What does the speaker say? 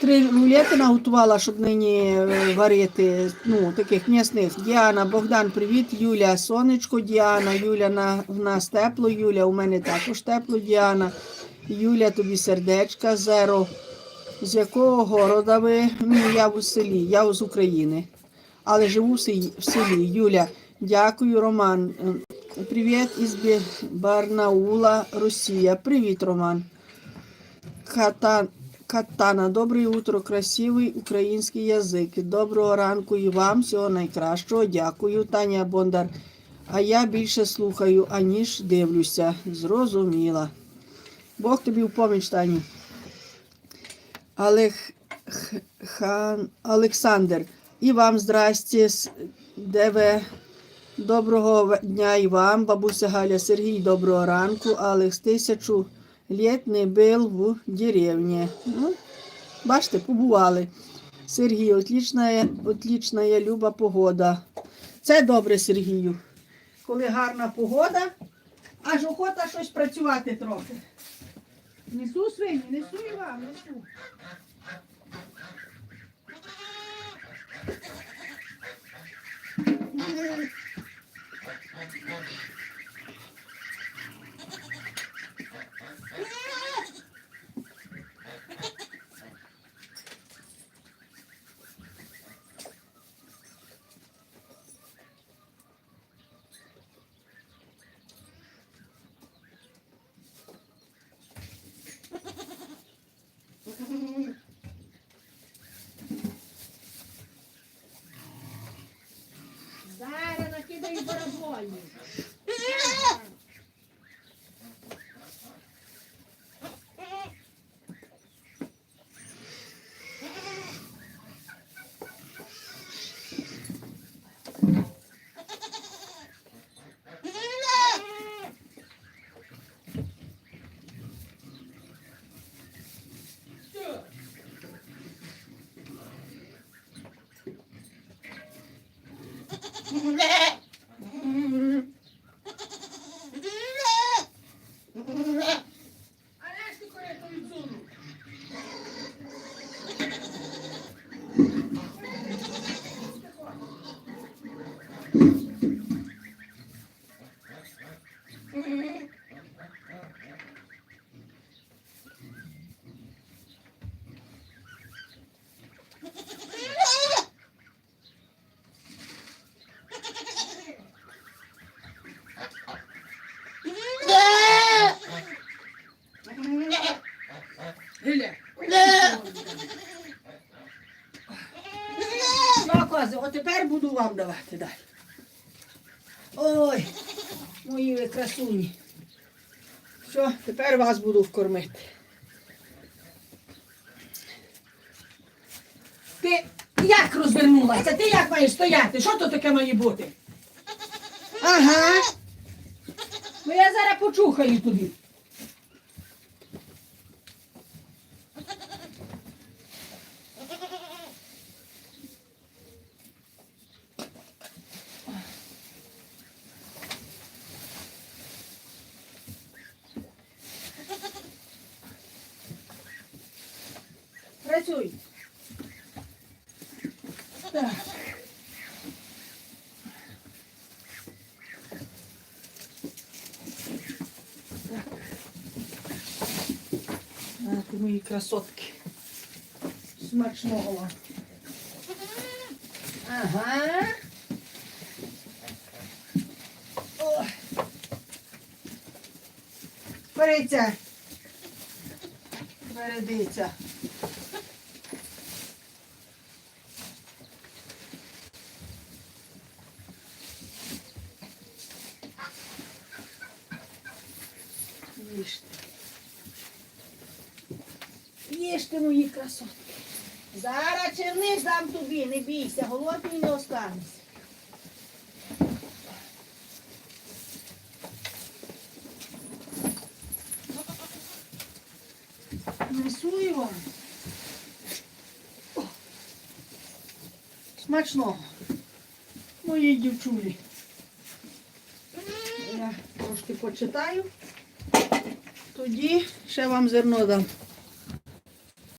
три рулети наготувала, щоб нині е, варити. Ну, таких м'ясних. Діана, Богдан, привіт. Юля, сонечко, Діана, Юля на, в нас тепло, Юля, у мене також тепло, Діана. Юля, тобі сердечка, зеро. З якого города ви? Ну, я в селі, я з України. Але живу в селі. Юля, дякую, Роман. Е, Привіт із Барнаула, Росія. Привіт, Роман. Ката... Катана, доброе утро, красивий український язик. Доброго ранку і вам, всього найкращого. Дякую, Таня Бондар. А я більше слухаю, аніж дивлюся. Зрозуміла. Бог тобі в поміч, Тані. Олег Хан... Олександр. І вам здрасте. Де ви? Доброго дня і вам, бабуся Галя Сергій, доброго ранку. Алекс, тисячу літ не був в деревні. Ну, бачите, побували. Сергій, отлічна, отлічна люба погода. Це добре, Сергію. Коли гарна погода, аж охота щось працювати трохи. Несу свині, несу і вам, несу. Зараз А решти корито відсуну. Ну, кози, от тепер буду вам давати далі. Ой, мої ви красуні. Що, тепер вас буду вкормити. Ти як розвернулася? Ти як маєш стояти? Що то таке має бути? Ага. Ну я зараз почухаю тобі. Працюй. Так. Мої красотки. Смачного. Ага. Беріться. Бередиться. Їжте. Їжте, мої красотки. Зараз черниш дам тобі, не бійся, голодний не останешся. Несую вам. О, Смачного. Мої дівчулі. Я трошки почитаю. Тоді ще вам зерно дам.